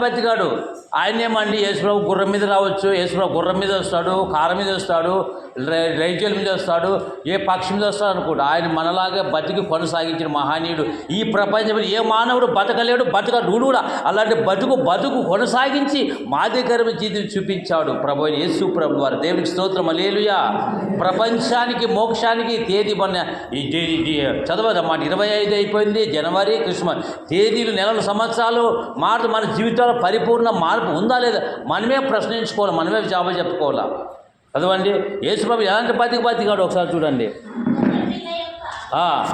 బతికాడు ఆయనేమండి యేసుప్రభు గుర్రం మీద రావచ్చు యేసుప్రభు గుర్రం మీద వస్తాడు కారం మీద వస్తాడు రై- రైతుల మీద వస్తాడు ఏ పక్షి మీద వస్తాడు అనుకోడు ఆయన మనలాగే బతికి కొనసాగించిన మహనీయుడు. ఈ ప్రపంచంలో ఏ మానవుడు బతకలేడు బతకడు కూడా. అలాంటి బతుకు బతుకు కొనసాగించి మాదికరమైన జీవితం చూపించాడు ప్రభు యేసు ప్రభు వారు. దేవునికి స్తోత్రం. అలేలుయా ప్రపంచానికి మోక్షానికి తేదీ మొన్న ఈ చదవదన్నమాట. ఇరవై ఐదు అయిపోయింది జనవరి క్రిస్మస్. తేదీలు నెలలు సంవత్సరాలు మాట మన జీవితంలో పరిపూర్ణ మార్పు ఉందా లేదా మనమే ప్రశ్నించుకోవాలి మనమే జాబ చెప్పుకోవాలా? చదవండి. యేసుప్రభు ఎలాంటి బతికి బతికాడు ఒకసారి చూడండి. ఆ,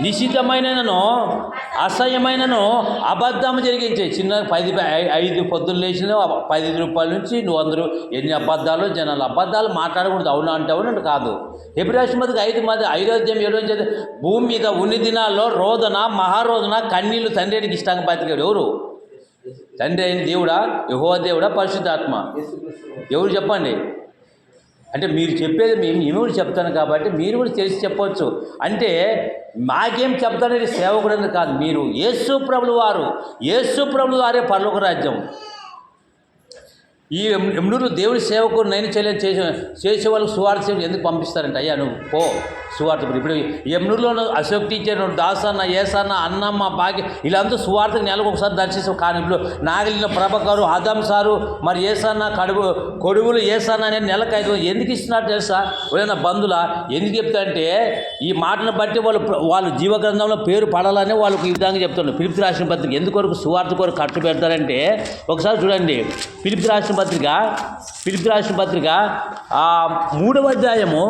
నిశ్చితమైనను అసహ్యమైనను అబద్ధం జరిగించే చిన్న పది ఐదు పొద్దున్న లేచిన పది రూపాయల నుంచి నువ్వు అందరూ ఎన్ని అబద్ధాలు జనాలు అబద్ధాలు మాట్లాడకూడదు. అవునా అంటే అవునంటే కాదు. ఎబ్రాష్మతికి ఐదు మంది ఐదో అధ్యాయం ఏడో భూమి మీద ఉన్ని దినాల్లో రోదన మహారోదన కన్నీళ్ళు తండ్రికి ఇష్టంగా బతికాడు ఎవరు? తండ్రి అయిన దేవుడా? యహో దేవుడా? పరిశుద్ధాత్మ. ఎవరు చెప్పండి? అంటే మీరు చెప్పేది మేము మేము కూడా చెప్తాను కాబట్టి మీరు కూడా తెలిసి చెప్పవచ్చు అంటే మాకేం చెప్తానని సేవకుడని కాదు. మీరు యేసు ప్రభులు వారు. యేసు ప్రభులు వారే పర్లోక రాజ్యం. ఈ ఎమ్నూరు దేవుడి సేవకు నైన్ చేయలేని చేసే చేసే వాళ్ళకి సువార్త సేవలు ఎందుకు పంపిస్తారంట అయ్యా నువ్వు పో. సువార్త ఇప్పుడు ఎమ్నూరులో అశోక్ టీచర్ దాసన్న ఏసన్న అన్నమ్మ భాగ్య వీళ్ళంతా సువార్త నెలకు ఒకసారి దర్శిస్తాం. కానీ ఇప్పుడు నాగలిన ప్రభకారు ఆదం సారు మరి ఏసన్న కడుగు కొడుగులు ఏసన్న అనేది నెలకు ఐదు ఎందుకు ఇస్తున్నారు తెలుసా? ఎవరైనా బంధుల ఎందుకు చెప్తా అంటే ఈ మాటను బట్టి వాళ్ళు వాళ్ళు జీవగ్రంథంలో పేరు పడాలని వాళ్ళకు ఈ విధంగా చెప్తున్నారు. పిలిపి రాసిన పత్రిక ఎందుకొరకు సువార్త కొరకు ఖర్చు పెడతారంటే ఒకసారి చూడండి. పిలిపి రాసిన పత్రిక పిలిపి రాసిన పత్రిక ఆ మూడవ అధ్యాయము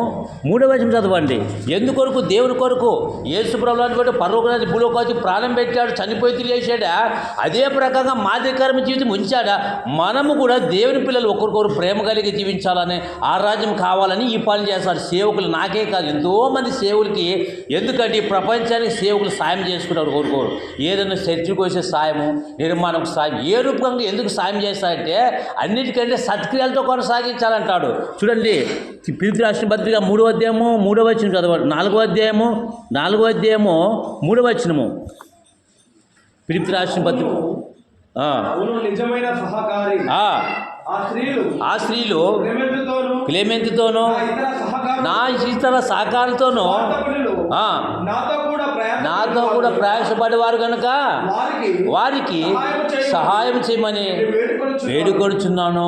మూడవ అధ్యాయం చదవండి. ఎందుకొరకు దేవుని కొరకు యేసు ప్రభుత్వాన్ని పర్వకరాజు పర్వకాన్ని భూలోకాచి ప్రాణం పెట్టాడు చనిపోయి తెలియసాడా అదే ప్రకారంగా మాదికరమ జీవితం ఉంచాడా? మనము కూడా దేవుని పిల్లలు ఒకరికొకరు ప్రేమ కలిగి జీవించాలని ఆ రాజ్యం కావాలని ఈ పని చేస్తారు. సేవకులు నాకే కాదు ఎంతోమంది సేవలకి ఎందుకంటే ఈ ప్రపంచానికి సేవకులు సాయం చేసుకుంటారు కోరుకోరు ఏదైనా చర్చి వచ్చే సాయము నిర్మాణం సాయం ఏ రూపంగా ఎందుకు సాయం చేస్తారంటే అన్నిటికంటే సత్క్రియలతో కొనసాగించాలంటాడు. చూడండి పిలిపి రాసిన పత్రిక మూడవ అధ్యాయము మూడవ వచ్చిన చదవండి. నాలుగవ అధ్యాయము నాలుగవ అధ్యాయము మూడవ వచ్చినము పిలిపి రాసిన పత్రిక. ఆ, అవును నిజమైన సహకారి. ఆ, ఆ స్త్రీలు క్లేమెంతుతోనూ నా ఇతర సహకారులతోనూ నాతో కూడా ప్రయాసపడేవారు కనుక వారికి సహాయం చేయమని. వేడుకొడుచున్నాను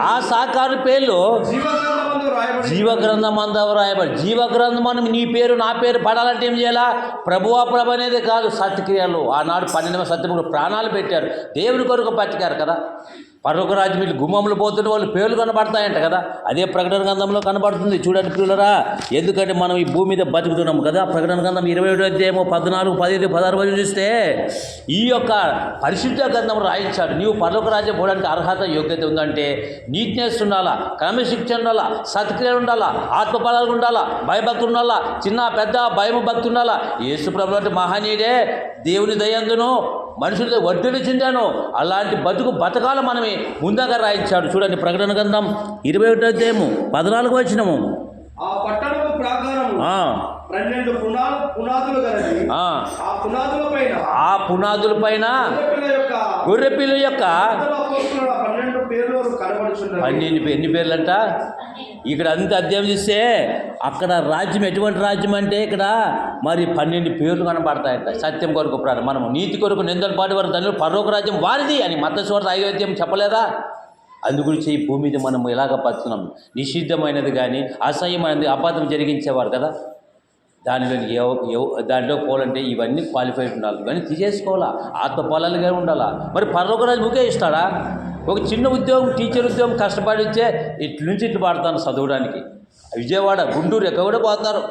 ఆ, సహకారు పేర్లు జీవగ్రంథం అంతా రాయబడి జీవగ్రంథం అని నీ పేరు నా పేరు పడాలంటే ఏం చేయాలా? ప్రభువా ప్రభు అనేది కాదు సత్క్రియలు. ఆనాడు పన్నెండవ సత్యములు ప్రాణాలు పెట్టారు. దేవుని కొరకు బతికారు కదా. పర్వక రాజ్యం వీళ్ళు గుమ్మములు పోతుంటే వాళ్ళు పేర్లు కనబడతాయంట కదా. అదే ప్రకటన గంధంలో కనబడుతుంది. చూడండి పిల్లరా ఎందుకంటే మనం ఈ భూమి మీద బతుకుతున్నాం కదా. ప్రకటన గంధం ఇరవై ఏడు అధ్యాయము పద్నాలుగు పదిహేను పదహారు వరకు చూస్తే ఈ యొక్క పరిశుద్ధ గంధం రాయించాడు. నీవు పర్లోక రాజ్యం పోవడానికి అర్హత యోగ్యత ఉందంటే నీట్నెస్ ఉండాలా క్రమశిక్షణ ఉండాలా సత్క్రియలు ఉండాలా ఆత్మఫలాలు ఉండాలా భయభక్తులు ఉండాలా చిన్న పెద్ద భయం భక్తి ఉండాలా? యేసు ప్రభు అంటే మహనీయుడే దేవుని దయందును మనుషులతో వడ్డీలు చెందాను. అలాంటి బతుకు బతకాల మనమే ముందుగా రాయించాడు. చూడండి ప్రకటన గ్రంథం ఇరవై ఒకటో అధ్యాయము పద్నాలుగు వచ్చినము ఆ ఆ, పన్నెండు పునాదులు ఆ. పైన గొర్రెపిల్ల యొక్క పేర్లు పన్నెండు ఎన్ని పేర్లంట? ఇక్కడ అంత అధ్యాయం చూస్తే అక్కడ రాజ్యం ఎటువంటి రాజ్యం అంటే ఇక్కడ మరి పన్నెండు పేర్లు కనబడతాయంట. సత్యం కొరకు ప్రాణం. మనము నీతి కొరకు నిందలు పాటి వారు దానిలో పర్లోక రాజ్యం వారిది అని మత చోట ఐదోద్యం చెప్పలేదా? అందుగురించి ఈ భూమి మీద మనం ఎలాగ బతున్నాం నిషిద్ధమైనది కానీ అసహ్యమైనది అబద్ధం జరిగించేవారు కదా. దానిలో ఎవ ఎవ దాంట్లో పోవాలంటే ఇవన్నీ క్వాలిఫైడ్ ఉండాలి. ఇవన్నీ తీసేసుకోవాలా? ఆత్మ పొలాలుగా ఉండాలా? మరి పర్లోకరాజు ముఖే ఇస్తాడా? ఒక చిన్న ఉద్యోగం టీచర్ ఉద్యోగం కష్టపడి ఇచ్చే ఇట్ల నుంచి ఇట్లు పాడతాను చదవడానికి. విజయవాడ గుంటూరు ఎక్కడ కూడా పోతారు.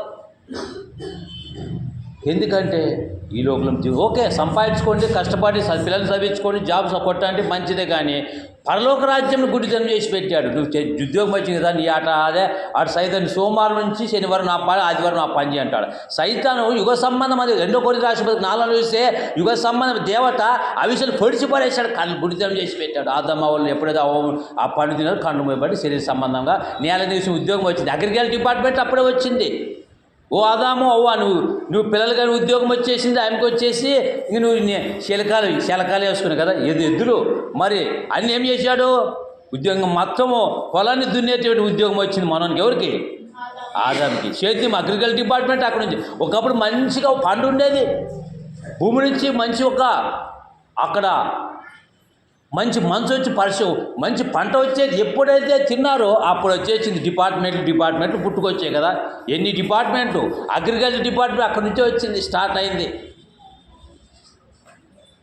ఎందుకంటే ఈ లోకలం ఓకే సంపాదించుకోండి కష్టపడి పిల్లలు పిల్లల్ని చదివించుకోండి జాబ్ కొట్టండి మంచిదే కానీ పరలోక రాజ్యం గుడితనం చేసి పెట్టాడు. నువ్వు ఉద్యోగం వచ్చింది కదా నీ ఆట అదే ఆడు సైతాన్ని సోమవారం నుంచి శనివారం నా పని ఆదివారం నా పని అంటాడు సైతాను యుగ సంబంధం అది రెండో కోరి రాష్ట్రపతి నాలుగు చూస్తే యుగ సంబంధం దేవత అవిసలు పొడిచి పడేశాడు కళ్ళు గుడితనం చేసి పెట్టాడు. ఆదమ్మ వాళ్ళు ఎప్పుడైతే ఆ- పండు తిన్నారు కళ్ళు పోయబడి శరీర సంబంధంగా నేల తీసి ఉద్యోగం వచ్చింది. అగ్రికల్చర్ డిపార్ట్మెంట్ అప్పుడే వచ్చింది. ఓ ఆదాము అవ్వ నువ్వు నువ్వు పిల్లలు కానీ ఉద్యోగం వచ్చేసింది ఆమెకు వచ్చేసి ఇంక నువ్వు శిలకాలు శిలకాలు వేసుకున్నావు కదా ఎదు ఎద్దులు. మరి అన్ని ఏం చేశాడు? ఉద్యోగం మొత్తము పొలాన్ని దున్నేటువంటి ఉద్యోగం వచ్చింది మనోనికి. ఎవరికి? ఆదానికి సేద్యం అగ్రికల్చర్ డిపార్ట్మెంట్ అక్కడ నుంచి. ఒకప్పుడు మంచిగా ఒక ఉండేది. భూమి నుంచి మంచి ఒక అక్కడ మంచి మంచు వచ్చి పరిశు మంచి పంట వచ్చేది ఎప్పుడైతే తిన్నారో అప్పుడు వచ్చేసింది డిపార్ట్మెంట్లు డిపార్ట్మెంట్లు పుట్టుకొచ్చాయి కదా. ఎన్ని డిపార్ట్మెంట్లు? అగ్రికల్చర్ డిపార్ట్మెంట్ అక్కడి నుంచే వచ్చింది స్టార్ట్ అయింది.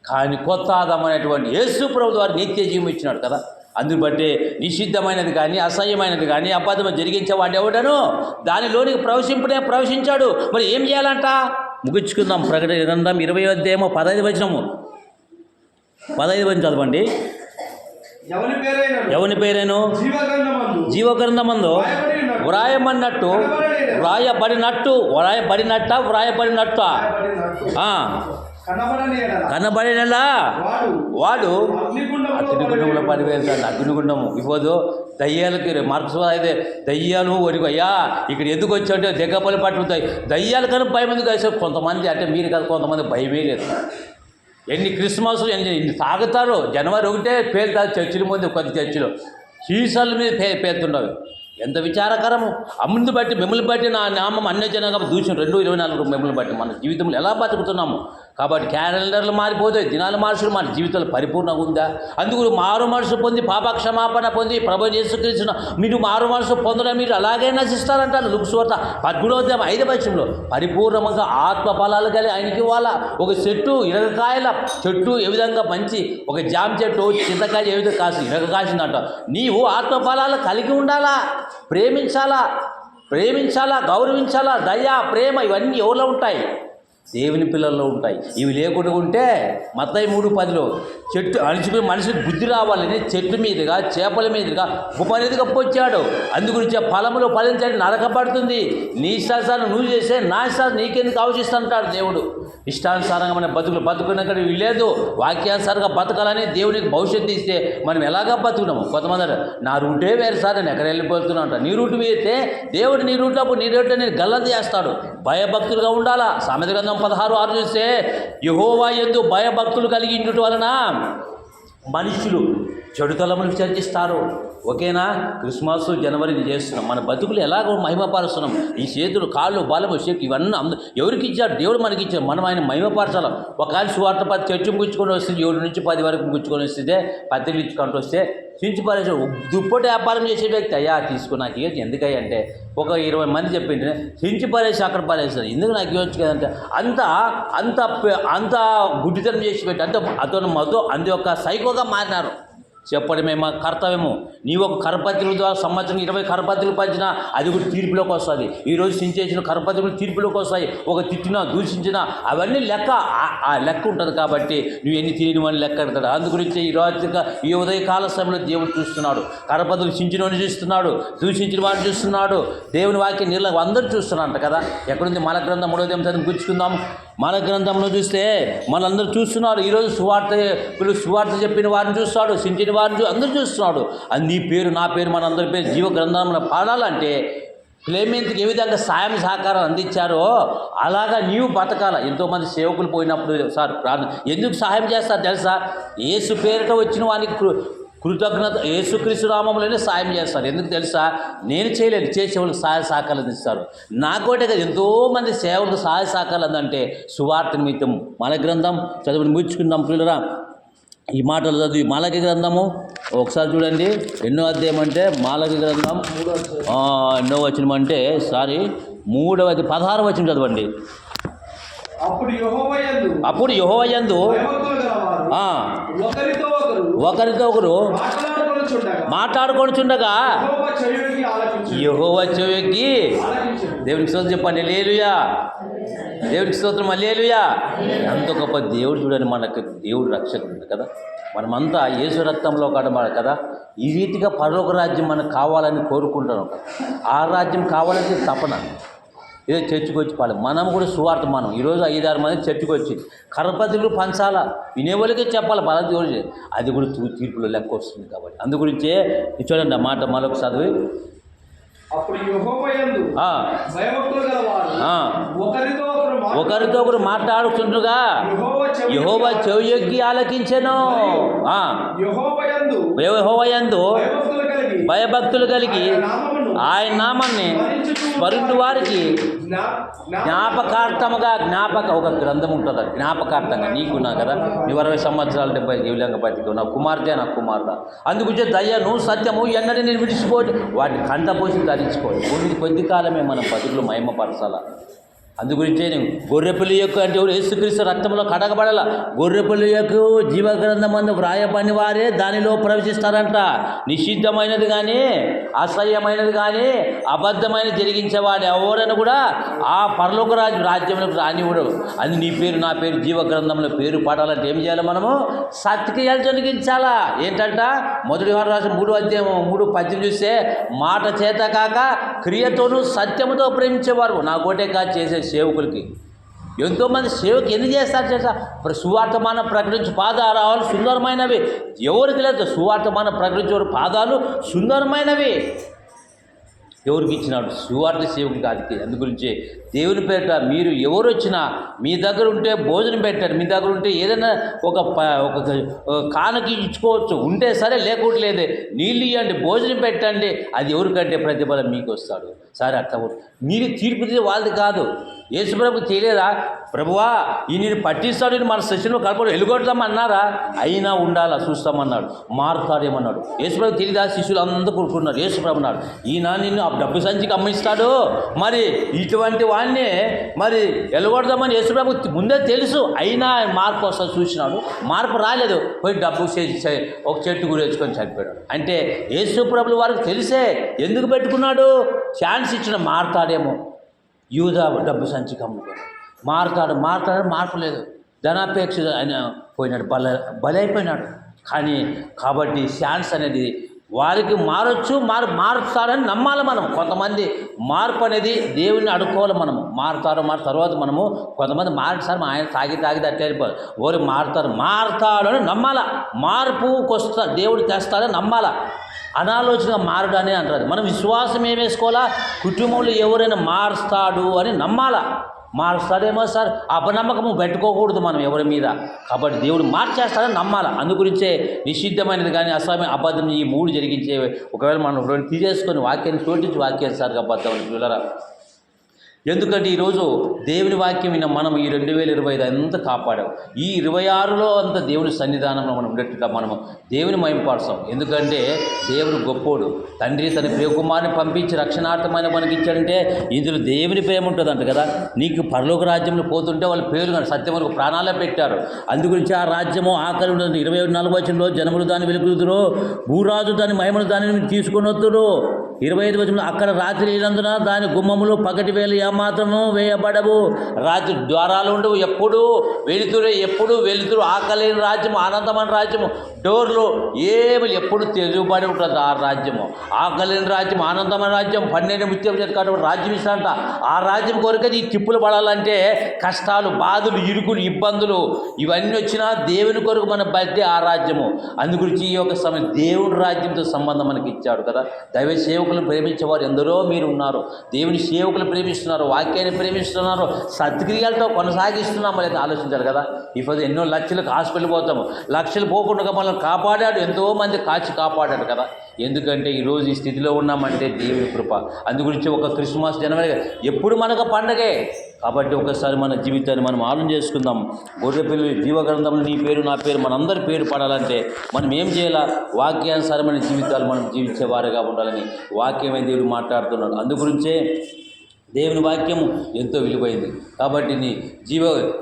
కానీ కొత్త ఆదాం అనేటువంటి యేసు ప్రభు ద్వారా నిత్య జీవం ఇచ్చినాడు కదా. అందుని బట్టి నిషిద్ధమైనది కానీ అసహ్యమైనది కానీ అబద్ధం జరిగించేవాడు ఎవడను దానిలోనికి ప్రవేశింపునే ప్రవేశించాడు. మరి ఏం చేయాలంట? ముగించుకుందాం ప్రకటన గ్రంథం ఇరవై అధ్యాయము పదహైదు వచనము. పదహైదు వచనం చదవండి. ఎవని పేరేను? జీవగ్రంథమందు. వ్రాయమన్నట్టు వ్రాయబడినట్టు. వ్రాయబడినట్ట. వ్రాయబడినట్ట. కనబడినలా వాడు అగ్నిగుండంలో. పడివేశాడు అగ్నిగుండము. ఇప్పుడు దయ్యాలకి మార్క్స్ అయితే దయ్యాలు వరకు అయ్యా ఇక్కడ ఎందుకు వచ్చాడంటే దిగ్గపల్లి పట్టుతాయి. దయ్యాలు కానీ భయం ఎందుకు కొంతమంది అంటే మీరు కదా కొంతమంది భయమే లేదు. ఎన్ని క్రిస్మస్ ఎన్ని ఎన్ని తాగుతారు జనవరి ఒకటే పేలుతారు చర్చిల ముందు కొద్ది చర్చిలో. సీసాల మీద పే పేరుతుండవు ఎంత విచారకరము? అమ్ముని బట్టి మిమ్మల్ని బట్టి నా నామం అన్యజనంగా దూషణ రెండు ఇరవై నాలుగు మిమ్మల్ని బట్టి మన జీవితంలో ఎలా బతుకుతున్నాము? కాబట్టి క్యాలెండర్లు మారిపోతాయి దినాలు మార్చులు మన జీవితంలో పరిపూర్ణంగా ఉందా? అందుకు మారు మనసు పొంది పాపక్షమాపణ పొంది ప్రభు చేసుకృష్ణ మీరు మారు మనసు పొందడం మీరు అలాగే నశిస్తారంటారు. లుక్స్వార్త పద్మూడవ ఐదు పక్షంలో పరిపూర్ణంగా ఆత్మ ఫలాలు కలిగి ఆయనకి ఇవ్వాల. ఒక చెట్టు ఇరగకాయల చెట్టు ఏ విధంగా మంచి ఒక జామ చెట్టు చింతకాయ ఏ విధంగా కాసి ఇరగ కాసిందంట. నీవు ఆత్మ ఫలాలు కలిగి ఉండాలా? ప్రేమించాలా? ప్రేమించాలా? గౌరవించాలా? దయ ప్రేమ ఇవన్నీ ఎవరిలో ఉంటాయి? దేవుని పిల్లల్లో ఉంటాయి. ఇవి లేకుండా ఉంటే మత్తాయి మూడు పదిలో చెట్టు అణిచిపోయి మనిషికి బుద్ధి రావాలని చెట్టు మీదుగా చేపల మీదుగా ఉపనిధిగా కప్పొచ్చాడు. అందుగురించి ఫలములు ఫలములో ఫలించండి నరకబడుతుంది నీ శాసాన్ని నువ్వు చేసే నా శాసన నీకెందుకు ఆలోచిస్తుంటాడు దేవుడు. ఇష్టానుసారంగా మన బతుకులు బతుకున్నక్కడ లేదు వాక్యానుసారంగా బతకాలని దేవునికి భవిష్యత్తు ఇస్తే మనం ఎలాగా బతుకున్నాము కొంతమంది నా రూటే వేరు సార్ నేను ఎక్కడ వెళ్ళిపోతున్నా అంట నీ రూట్ వేస్తే దేవుడు నీ రూట్లో నీ రూట్లో నేను గల్లది చేస్తాడు. భయభక్తులుగా ఉండాలా? సామెత గ్రంథం పదహారు ఆరు చూస్తే యహోవా ఎందు భయభక్తులు కలిగి ఉండటం వలన మనుషులు చెడుతలములు చర్చిస్తారు. ఓకేనా? క్రిస్మస్ జనవరిని చేస్తున్నాం. మన బతుకులు ఎలాగో మహిమపరుస్తున్నాం. ఈ చేతులు కాళ్ళు బలము శక్తి ఇవన్నీ అంద ఎవరికి ఇచ్చాడు దేవుడు మనకి ఇచ్చాడు మనం ఆయన మహిమపరచాలి. ఒకవేళ సువార్త పది చర్చి ముగించుకొని వస్తుంది ఏడు నుంచి పది వరకు ముగించుకొని వస్తే పత్రికలు ఇచ్చుకుంటూ వస్తే చించి దుప్పటి వ్యాపారం చేసే వ్యక్తి అయ్యా తీసుకుని నాకు ఇవ్వచ్చు ఎందుకయ్యా అంటే ఒక ఇరవై మంది చెప్పింటే చించి పరేసి అక్కడ పరేసారు ఎందుకు నాకు ఇవ్వచ్చు కదంటే అంత అంత అంత గుడ్డితనం చేసి పెట్టి అంత అతను మధు అందు యొక్క సైకోగా మారినారు. చెప్పడమే మా కర్తవ్యము. నీ ఒక కరపత్రుల ద్వారా సంవత్సరం ఇరవై కరపత్రులు పంచినా అది కూడా తీర్పులోకి వస్తుంది. ఈరోజు సించేసిన కరపత్రులు తీర్పులోకి వస్తాయి. ఒక తిట్టినా దూషించినా అవన్నీ లెక్క. ఆ- లెక్క ఉంటుంది కాబట్టి నువ్వు ఎన్ని తిరిగిన అని లెక్క పెడతాడు. అందు గురించి ఈ రోజు ఈ ఉదయ కాల సమయంలో దేవుడు చూస్తున్నాడు. కరపత్రులు చించిన వాడిని చూస్తున్నాడు. దూషించిన వాడిని చూస్తున్నాడు. దేవుని వాక్యం నీళ్ళ అందరూ చూస్తున్నారంట కదా. ఎక్కడుంది మన గ్రంథం? మూడో దేవం గుర్చుకుందాం మన గ్రంథంలో చూస్తే మనందరూ చూస్తున్నారు. ఈరోజు సువార్త వీళ్ళు సువార్త చెప్పిన వారిని చూస్తాడు సించిన వారిని చూ అందరూ చూస్తున్నాడు. అది నీ పేరు నా పేరు మనందరి పేరు జీవ గ్రంథంలో పాడాలంటే క్లైమెంట్కి ఏ విధంగా సాయం సహకారం అందించారో అలాగా నీవు బతకాల. ఎంతోమంది సేవకులు పోయినప్పుడు సార్ ప్రార్థన ఎందుకు సహాయం చేస్తారు తెలుసా? ఏసు పేరిట వచ్చిన వానికి కృతజ్ఞత యేసుక్రీస్తు నామంలోనే సాయం చేస్తారు. ఎందుకు తెలుసా? నేను చేయలేను చేసేవాళ్ళకి సహాయ సహకారాలు అందిస్తారు. నాకోటే కదా ఎంతోమంది సేవలకు సహాయ సహకారాలు అందంటే సువార్త నిమిత్తం మన గ్రంథం చదువుని ముచ్చుకుందాం పిల్లరా. ఈ మాటలు చదివి మాలకి గ్రంథము ఒకసారి చూడండి. ఎన్నో అధ్యాయం అంటే మాలకి గ్రంథం. ఎన్నో వచనం అంటే సారీ మూడవది పదహారు వచనం చదవండి. అప్పుడు యెహోవా యందు అప్పుడు యహోవయందు ఒకరితో ఒకరు మాట్లాడుకొనుచుండగా యెహోవా చెవికి దేవునికి స్తోత్రం చెప్పండి. లేలుయా దేవునికి స్తోత్రం. అల్లేలుయా ఎంత గొప్ప దేవుడు చూడండి మనకు. దేవుడు రక్షకుడు కదా. మనమంతా యేసు రక్తంలో కడమ కదా. ఈ రీతిగా పరలోక రాజ్యం మనకు కావాలని కోరుకుంటాం ఆ రాజ్యం కావాలని తపన. ఏదో చర్చికి వచ్చి పాలి మనం కూడా సువార్త మనం. ఈరోజు ఐదారు మంది చర్చికి వచ్చి కరపతులు పంచాల. వినేవాళ్ళకే చెప్పాలి. బలం అది కూడా తూ- తీర్పులో లెక్క వస్తుంది కాబట్టి. అందు గురించే ఇది చూడండి ఆ మాట మరొక చదివి. ఒకరితో ఒకరు మాట్లాడుతుండగా యెహోవా చెవి- యహోవా చెవియొగ్గి ఆలకించెను. యెహోవాయందు భయభక్తులు కలిగి ఆయన నామాన్ని స్మరించు వారికి జ్ఞాపకార్థముగా జ్ఞాపక ఒక గ్రంథం ఉంటుంది. జ్ఞాపకార్థంగా నీకున్నా కదా. నువ్వు అరవై సంవత్సరాలు డెబ్బై జీవులంగా బతికి నా కుమార్తె నా కుమార్తె. అందుకుంటే దయ్యను సత్యము ఎన్నడీ నేను విడిచిపోయి వాటిని కంటపోసి ధరించుకోవాలి కొద్ది కొద్ది కాలమే మన బతుకులు మహిమపరచాల? అందుగురించే నేను గొర్రెపిల్లి యొక్క అంటే ఎవరు? యేసుక్రీస్తు రక్తంలో కడగబడాల. గొర్రెపిల్లి యొక్క జీవగ్రంథమందు వ్రాయబడిన వారే దానిలో ప్రవేశిస్తారంట. నిషిద్ధమైనది కానీ అసహ్యమైనది కానీ అబద్ధమైనది జరిగించేవాడు ఎవరైనా కూడా ఆ పరలోక రాజు రాజ్యంలోకి రానివ్వడు. అది నీ పేరు నా పేరు జీవగ్రంథంలో పేరు పడాలంటే ఏం చేయాలి మనము? సత్క్రియలు జరిగించాలా. ఏంటంట? మొదటి వారు రాసిన మూడు అధ్యాయం మూడు పద్యం చూస్తే మాట చేత కాక క్రియతోనూ సత్యముతో ప్రేమించేవారు. నా కోటే కాదు చేసే సేవకులకి. ఎంతోమంది సేవకు ఎందుకు చేస్తారు చేస్తా ఇప్పుడు సువార్తమాన ప్రకటించు పాదాలు సుందరమైనవి. ఎవరికి లేదు సువార్తమానం ప్రకటించే పాదాలు సుందరమైనవి. ఎవరికి ఇచ్చినాడు సువార్త సేవకుడికి అది అందుగురించే దేవుని పేరిట మీరు ఎవరు వచ్చినా మీ దగ్గర ఉంటే భోజనం పెట్టారు మీ దగ్గర ఉంటే ఏదైనా ఒక ప ఒక కానకి ఇచ్చుకోవచ్చు. ఉంటే సరే లేకుండా లేదే. నీళ్ళు ఇవ్వండి భోజనం పెట్టండి. అది ఎవరికంటే ప్రతిఫలం మీకు వస్తాడు సరే అట్లా మీరు తీర్పు తీసే వాళ్ళది కాదు. యేసుప్రభు తెలియదా? ప్రభువా ఈ నేను పట్టిస్తాడు నేను మన శిష్యులు కలపడు ఎలుగొడతామన్నారా? అయినా ఉండాలా చూస్తామన్నాడు. మారుతాడేమన్నాడు యేసుప్రభు తెలియదా? శిష్యులు అందరూ కూడుకున్నారు. యేసుప్రభు అన్నాడు ఈయన నిన్ను ఆ డబ్బు సంచికి అమ్మిస్తాడు. మరి ఇటువంటి వాడిని మరి వెలగొడదామని యేసుప్రభు ముందే తెలుసు. అయినా మార్పు వస్తుంది చూసినాడు. మార్పు రాలేదు. పోయి డబ్బు చేసి ఒక చెట్టు గురేసుకొని చనిపోయాడు. అంటే యేసుప్రభులు వారికి తెలిసే ఎందుకు పెట్టుకున్నాడు? ఛాన్స్ ఇచ్చిన మారుతాడేమో యూదా డబ్బు సంచి కమ్ముకొని. మారుతాడు మారుతాడు మార్పు లేదు. ధనాపేక్ష ఆయన పోయినాడు బల బలైపోయినాడు. కానీ కాబట్టి ఛాన్స్ అనేది వారికి మారొచ్చు మారు మారుతాడని నమ్మాలి మనం. కొంతమంది మార్పు అనేది దేవుని అడుక్కోవాలి మనము మారుతారు మారు తర్వాత మనము కొంతమంది మారుతారు ఆయన తాగి తాగి తట్టేరిపోరు ఓరి మారుతారు మారుతాడు అని నమ్మాలా. మార్పుకొస్తా దేవుడు తెస్తాడని నమ్మాలా. అనాలోచనగా మారడానే అంటారు. మనం విశ్వాసం ఏం వేసుకోవాలా? కుటుంబంలో ఎవరైనా మారుస్తాడు అని నమ్మాలా? మారుస్తాడేమో సార్. అపనమ్మకము పెట్టుకోకూడదు మనం ఎవరి మీద. కాబట్టి దేవుడు మార్చేస్తాడని నమ్మాలి? అందుగురించే నిషిద్ధమైనది కానీ అసహ్యం అబద్ధం ఈ మూడు జరిగించే ఒకవేళ మనం రెండు తీసేసుకొని వాక్యాన్ని చోటించి వాక్యానుసారిగా అబద్ధం అని పిల్లరా ఎందుకంటే ఈరోజు దేవుని వాక్యం విన్న మనం ఈ రెండు వేల ఇరవై ఐదు అంతా కాపాడాం. ఈ ఇరవై ఆరులో అంత దేవుని సన్నిధానంలో మనం ఉండేట్టుగా మనము దేవుని మయంపరచాం ఎందుకంటే దేవుడు గొప్పోడు. తండ్రి తన ప్రియకుమారిని పంపించి రక్షణార్థమైన మనకి ఇచ్చాడంటే ఇందులో దేవుని ప్రేమ ఉంటుందంట కదా. నీకు పరలోక రాజ్యంలో పోతుంటే వాళ్ళ పేరు కానీ సత్యం వరకు ప్రాణాలే పెట్టారు. అందుగురించి ఆ రాజ్యము ఆకలి ఉండదు. ఇరవై నాలుగు వచనంలో జనములు దాన్ని వెలుగుతురు భూరాజు దాని మహిమను దానిని తీసుకొని వస్తురు ఇరవై ఐదు వచనంలో అక్కడ రాత్రి అయినందున దాని గుమ్మములు పగటి వేలు ఏమాత్రము వేయబడవు. రాత్రి ద్వారాలు ఉండవు. ఎప్పుడు వెలుతురు ఎప్పుడు వెలుతురు. ఆకలేని రాజ్యము ఆనందమైన రాజ్యము. డోర్లు ఏమి ఎప్పుడు తెరుబడి ఉంటుంది ఆ రాజ్యము. ఆకలేని రాజ్యం ఆనందమైన రాజ్యం పన్నెండు ముత్యం చేతి కాబట్టి రాజ్యం ఇస్తాడంట ఆ రాజ్యం కొరకది ఈ తిప్పులు పడాలంటే కష్టాలు బాధలు ఇరుకులు ఇబ్బందులు ఇవన్నీ వచ్చినా దేవుని కొరకు మన బట్టి ఆ రాజ్యము. అందుగురించి ఈ యొక్క సమయం దేవుని రాజ్యంతో సంబంధం మనకి ఇచ్చాడు కదా. దైవ సేవకులను ప్రేమించేవారు ఎందరో మీరు ఉన్నారు. దేవుని సేవకులు ప్రేమిస్తున్నారు వాక్యాన్ని ప్రేమిస్తున్నారు సత్క్రియలతో కొనసాగిస్తున్నామో లేదా ఆలోచించాలి కదా. ఇప్పుడు ఎన్నో లక్షలకు హాస్పిటల్ పోతాము. లక్షలు పోకుండా మనల్ని కాపాడాడు ఎంతో మంది కాచి కాపాడాడు కదా. ఎందుకంటే ఈరోజు ఈ స్థితిలో ఉన్నామంటే దేవుని కృప. అందు గురించి ఒక క్రిస్మస్ జనవరి ఎప్పుడు మనకు పండగే? కాబట్టి ఒకసారి మన జీవితాన్ని మనం ఆలం చేసుకుందాం. గొర్రెపిల్లి జీవగ్రంథంలో నీ పేరు నా పేరు మనందరి పేరు పడాలంటే మనం ఏం చేయాలా? వాక్యానుసారమైన జీవితాలు మనం జీవించేవారుగా ఉండాలని వాక్యమే దేవుడు మాట్లాడుతున్నాడు. అందు గురించే దేవుని వాక్యము ఎంతో విలువైంది. కాబట్టి నీ జీవ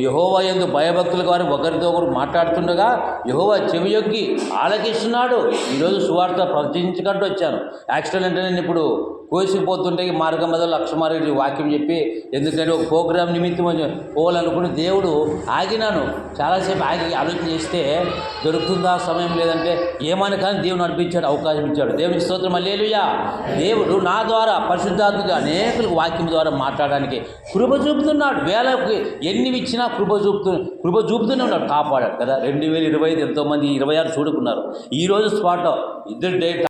యహోవా ఎందు భయభక్తుల వారు ఒకరితో ఒకరు మాట్లాడుతుండగా యహోవా చెవియొక్కి ఆలకిస్తున్నాడు. ఈరోజు సువార్త ప్రచురించుకుంటూ వచ్చాను. యాక్సిడెంట్ అంటే నేను ఇప్పుడు కోసిపోతుంటే మార్గం మీద లక్ష మార్గం వాక్యం చెప్పి ఎందుకంటే ఒక ప్రోగ్రాం నిమిత్తం పోవాలనుకుని దేవుడు ఆగినాను. చాలాసేపు ఆగి ఆలోచన చేస్తే దొరుకుతుందా సమయం లేదంటే ఏమని కానీ దేవుడు నడిపించాడు అవకాశం ఇచ్చాడు. దేవునికి స్తోత్రం అల్లేలుయా దేవుడు నా ద్వారా పరిశుద్ధాత్మగా అనేకులకు వాక్యం ద్వారా మాట్లాడడానికి కృప చూపుతున్నాడు. వేలకు ఎన్ని ఇచ్చినా కృప చూపుతు కృప చూపుతూనే ఉన్నాడు కాపాడాడు కదా. రెండు వేల ఇరవై ఐదు ఎంతోమంది ఇరవై ఆరు చూడుకున్నారు. ఈరోజు స్పాట్ ఇద్దరు డేట్